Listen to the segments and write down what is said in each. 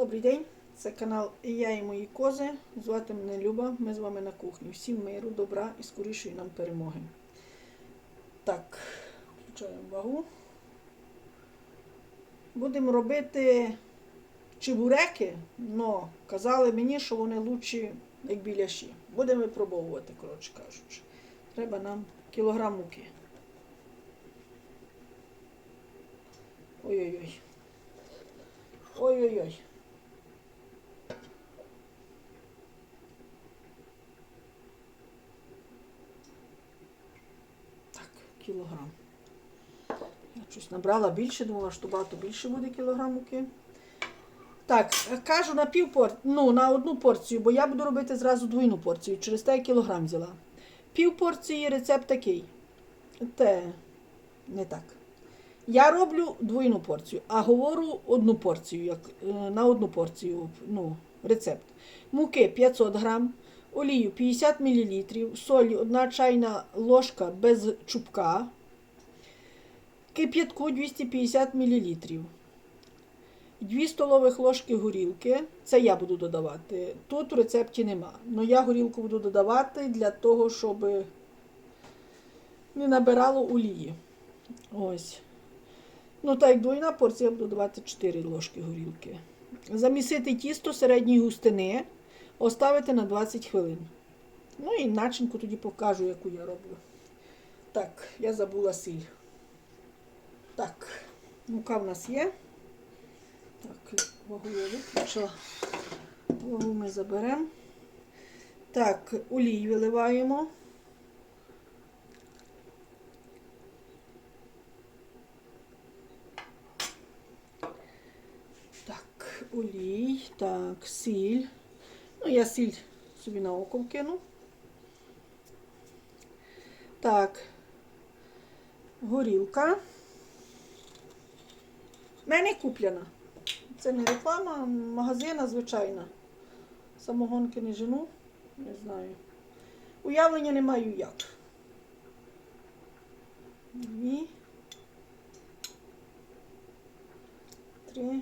Добрий день, це канал Я і мої кози. Звати мене Люба. Ми з вами на кухні. Всім миру, добра і скорішої нам перемоги. Так, включаємо вагу. Будемо робити чебуреки, але казали мені, що вони лучші, як біляші. Будемо випробовувати, коротше кажучи. Треба нам кілограм муки. Ой-ой-ой. Ой-ой-ой. Так, кілограм. Я щось набрала більше, думала, що багато більше буде кілограм муки. Так, кажу на пів пор... ну, на одну порцію, бо я буду робити зразу двойну порцію, через те я кілограм взяла. Пів порції рецепт такий. Те, не так. Я роблю двойну порцію, а говорю одну порцію, як е, на одну порцію ну, рецепт. Муки 500 грам, олію 50 мл, солі 1 чайна ложка без чубка, кип'ятку 250 мл. 2 столових ложки горілки. Це я буду додавати. Тут в рецепті нема. але я горілку буду додавати для того, щоб не набирало олії. Ось. Ну, так як двойна порція, я буду давати 4 ложки горілки. Замісити тісто середньої густини, оставити на 20 хвилин. Ну і начинку тоді покажу, яку я роблю. Так, я забула сіль. Так, мука в нас є. Так, вагу я виключила. Вагу ми заберемо. Так, олій виливаємо. Так, олій, так, сіль. Ну, я сіль собі на око вкину. Так, горілка. В мене куплена. Це не реклама, магазина звичайна. Самогонки не жену, не знаю. Уявлення не маю як. Дві. Три.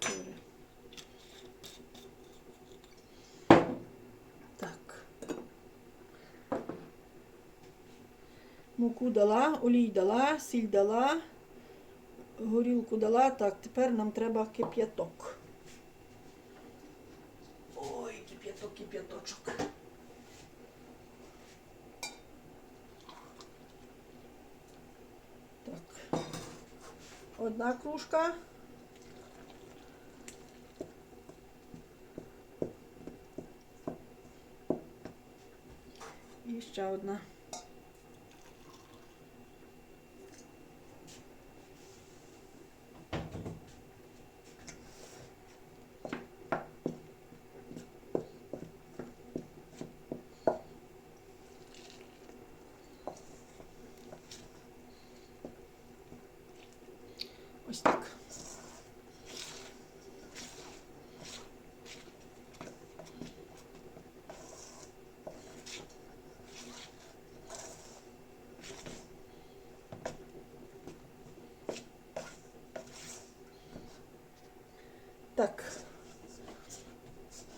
Чотири. Так. Муку дала, олій дала, сіль дала, горілку дала. Так, тепер нам треба кип'яток. Ой, кип'яток, кип'яточок. Так. Одна кружка. І ще одна. Ось так. Так.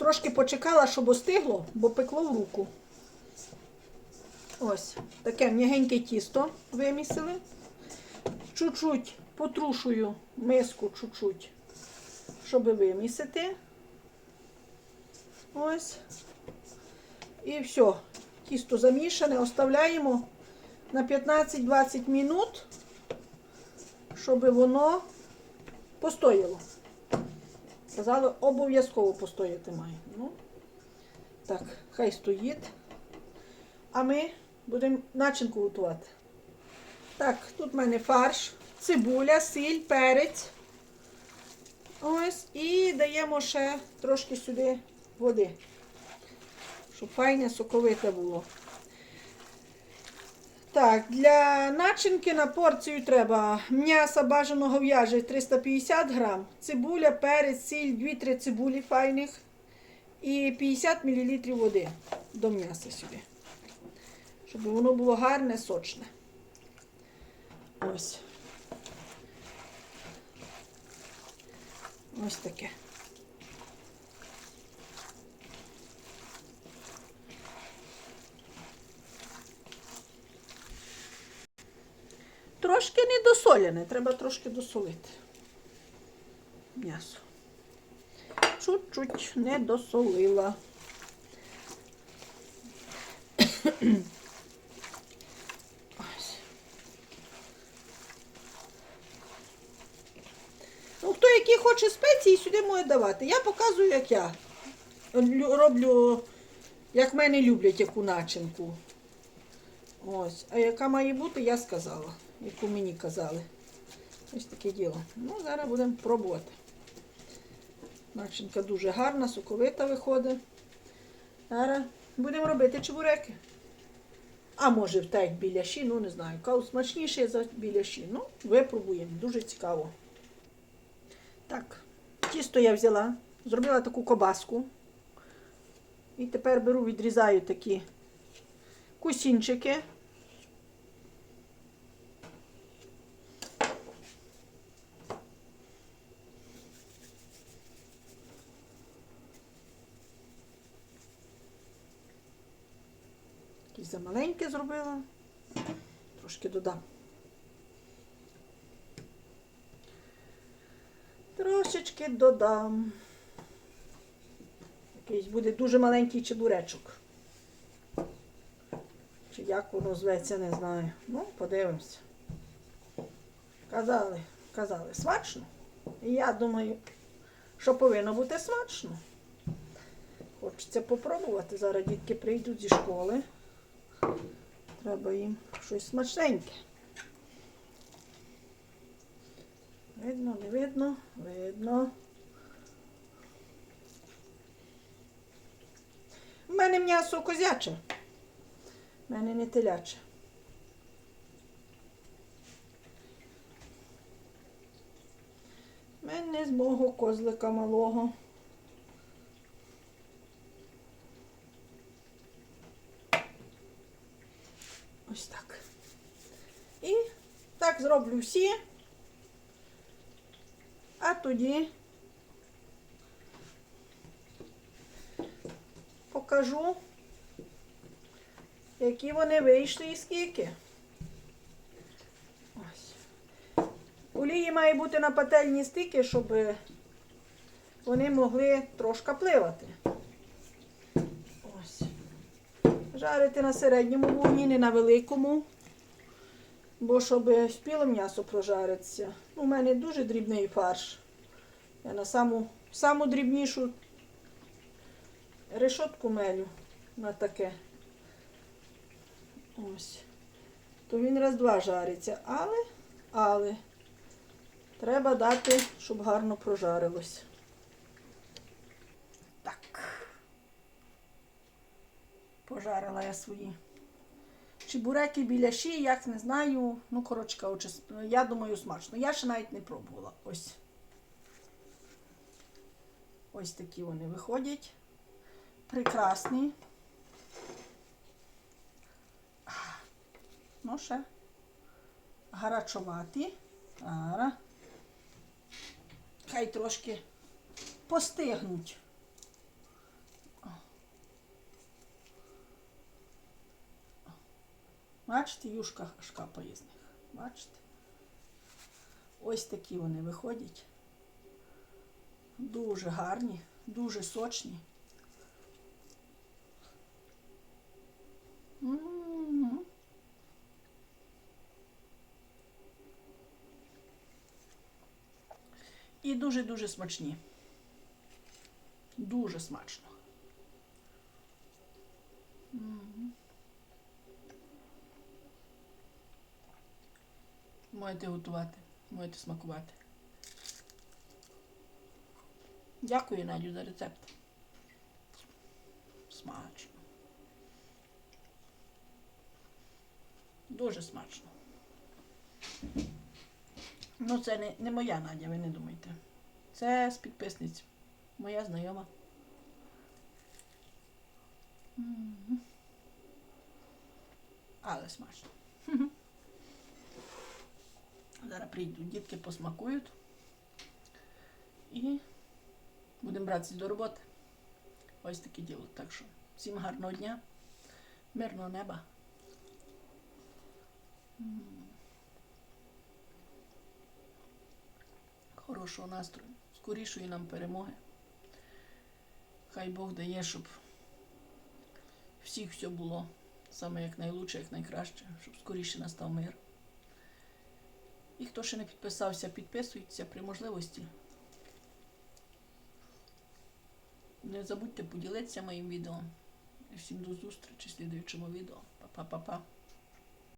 Трошки почекала, щоб остигло, бо пекло в руку. Ось, таке м'ягеньке тісто вимісили. Чуть-чуть потрушую миску чуть-чуть, щоб вимісити. Ось. І все. Тісто замішане, оставляємо на 15-20 минут, щоб воно постояло. Казали, обов'язково постояти має. Ну, так, хай стоїть. А ми будемо начинку готувати. Так, тут в мене фарш, цибуля, сіль, перець. Ось. І даємо ще трошки сюди води, щоб файне соковите було. Так, для начинки на порцію треба м'яса бажаного в'яже 350 грам, цибуля, перець, сіль, 2-3 цибулі файних і 50 мл води до м'яса сюди. Щоб воно було гарне, сочне. Ось. Ось таке. Недосолене, треба трошки досолити. М'ясо. Чуть-чуть не досолила. Ну, хто які хоче спеції, сюди може давати. Я показую, як я роблю, як мене люблять, яку начинку. Ось. А яка має бути, я сказала, яку мені казали. Ось таке діло. Ну, зараз будемо пробувати. Начинка дуже гарна, соковита виходить. Зараз будемо робити чебуреки. А може в так біляші, ну не знаю. Кау смачніше за біляші. Ну, випробуємо. Дуже цікаво. Так, тісто я взяла, зробила таку кобаску. І тепер беру, відрізаю такі кусінчики. Якісь замаленьке зробила. Трошки додам. Трошечки додам. Якийсь буде дуже маленький чебуречок. Чи як воно зветься, не знаю. Ну, подивимося. Казали, казали, смачно. І я думаю, що повинно бути смачно. Хочеться попробувати. Зараз дітки прийдуть зі школи. Треба їм щось смачненьке. Видно, не видно, видно. У мене м'ясо козяче. У мене не теляче. У мене з мого козлика малого. Ось так. І так зроблю всі. А тоді покажу, які вони вийшли і скільки. Ось. Олії має бути на пательні стільки, щоб вони могли трошки пливати. Ось. Жарити на середньому вогні, не на великому. Бо щоб спіло м'ясо прожариться. У мене дуже дрібний фарш. Я на саму, саму дрібнішу решотку мелю на таке. Ось. То він раз-два жариться. Але, але треба дати, щоб гарно прожарилось. Так. Пожарила я свої чебуреки, біляші, як не знаю. Ну, коротше кажучи, я думаю, смачно. Я ще навіть не пробувала. Ось. Ось такі вони виходять. Прекрасні. Ну, ще гарачоваті. Ара. Хай трошки постигнуть. Бачите, юшка аж капає з них. Бачите? Ось такі вони виходять. Дуже гарні, дуже сочні. М. І дуже-дуже смачні. Дуже смачно. М. Можете готувати, можете смакувати. Дякую, Надю, за рецепт. Смачно. Дуже смачно. Ну, це не, не моя Надя, ви не думайте. Це з підписниць. Моя знайома. Але смачно. Зараз прийдуть, дітки посмакують. І будемо братися до роботи. Ось таке діло. Так що всім гарного дня, мирного неба. Хорошого настрою, скорішої нам перемоги. Хай Бог дає, щоб всіх все було саме як найлучше, як найкраще, щоб скоріше настав мир. І хто ще не підписався, підписуйтеся при можливості. Не забудьте поділитися моїм відео. І всім до зустрічі в слідуючому відео. Па-па-па-па.